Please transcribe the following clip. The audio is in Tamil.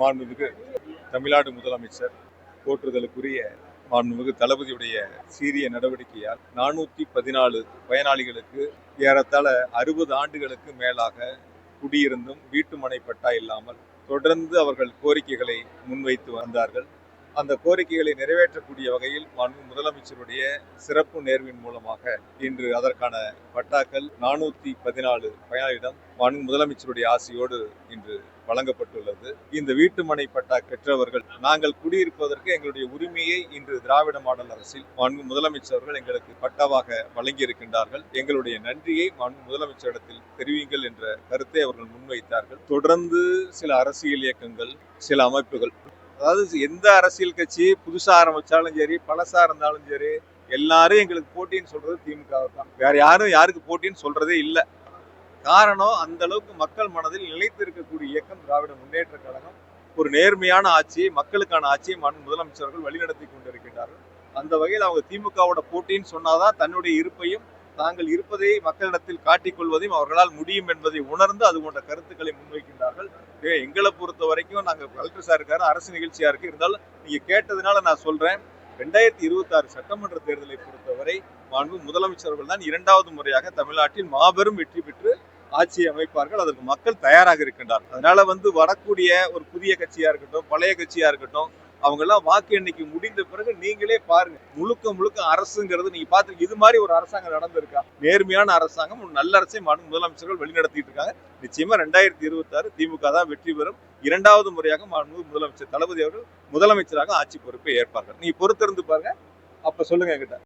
மாண்புமிகு தமிழ்நாடு முதலமைச்சர் போற்றுதலுக்குரிய மாண்புமிகு தளபதியுடைய சீரிய நடவடிக்கையால் நானூற்றி பதினாலு பயனாளிகளுக்கு ஏறத்தாழ அறுபது ஆண்டுகளுக்கு மேலாக குடியிருந்தும் வீட்டுமனை பட்டா இல்லாமல் தொடர்ந்து அவர்கள் கோரிக்கைகளை முன்வைத்து வந்தார்கள். அந்த கோரிக்கைகளை நிறைவேற்றக்கூடிய வகையில் மாண்பு முதலமைச்சருடைய சிறப்பு நேர்வின் மூலமாக இன்று அதற்கான பட்டாக்கள் நானூத்தி பதினாலு பயனாளியிடம் மாண்பு முதலமைச்சருடைய ஆசையோடு இன்று வழங்கப்பட்டுள்ளது. இந்த வீட்டுமனை பட்டா பெற்றவர்கள் நாங்கள் குடியிருப்பதற்கு எங்களுடைய உரிமையை இன்று திராவிட மாடல் அரசில் மாண்பு முதலமைச்சர்கள் எங்களுக்கு பட்டாவாக வழங்கியிருக்கின்றார்கள். எங்களுடைய நன்றியை மாண்பு முதலமைச்சரிடத்தில் தெரிவிங்கள் என்ற கருத்தை அவர்கள் முன்வைத்தார்கள். தொடர்ந்து சில அரசியல் இயக்கங்கள் சில அமைப்புகள் அதாவது எந்த அரசியல் கட்சி புதுசாக ஆரம்பித்தாலும் சரி பழசாக இருந்தாலும் சரி எல்லாரும் எங்களுக்கு போட்டின்னு சொல்றது திமுக தான். வேற யாரும் யாருக்கு போட்டின்னு சொல்றதே இல்லை. காரணம் அந்த அளவுக்கு மக்கள் மனதில் நிலைத்து இருக்கக்கூடிய இயக்கம் திராவிட முன்னேற்ற கழகம். ஒரு நேர்மையான ஆட்சியை மக்களுக்கான ஆட்சியை மண் முதலமைச்சர்கள் வழிநடத்தி கொண்டிருக்கின்றார்கள். அந்த வகையில் அவங்க திமுகவோட போட்டின்னு சொன்னாதான் தன்னுடைய இருப்பையும் தாங்கள் இருப்பதை மக்களிடத்தில் காட்டிக்கொள்வதையும் அவர்களால் முடியும் என்பதை உணர்ந்து அது போன்ற கருத்துக்களை முன்வைக்கின்றார்கள். ஏ, எங்களை பொறுத்த வரைக்கும் நாங்கள் கலெக்டர் சார் இருக்காரு அரசு நிகழ்ச்சியா இருக்கு. இருந்தாலும் நீங்க கேட்டதுனால நான் சொல்றேன். ரெண்டாயிரத்தி இருபத்தி ஆறு சட்டமன்ற தேர்தலை பொறுத்தவரை மாண்பு முதலமைச்சர்கள் தான் இரண்டாவது முறையாக தமிழ்நாட்டில் மாபெரும் வெற்றி பெற்று ஆட்சியை அமைப்பார்கள். அதற்கு மக்கள் தயாராக இருக்கின்றார் அதனால வந்து வரக்கூடிய ஒரு புதிய கட்சியா இருக்கட்டும் பழைய கட்சியா இருக்கட்டும் அவங்க எல்லாம் வாக்கு எண்ணிக்கை முடிந்த பிறகு நீங்களே பாருங்க. முழுக்க முழுக்க அரசுங்கிறது நீங்க பார்த்து இது மாதிரி ஒரு அரசாங்கம் நடந்திருக்கா? நேர்மையான அரசாங்கம் ஒரு நல்ல அரசை மாண்பு முதலமைச்சர்கள் வழிநடத்திட்டு இருக்காங்க நிச்சயமா ரெண்டாயிரத்தி இருபத்தி ஆறு திமுக தான் வெற்றி பெறும். இரண்டாவது முறையாக முதலமைச்சர் தளபதி அவர்கள் முதலமைச்சராக ஆட்சி பொறுப்பை ஏற்பார்கள். நீங்க பொறுத்திருந்து பாருங்க. அப்ப சொல்லுங்க என்கிட்ட.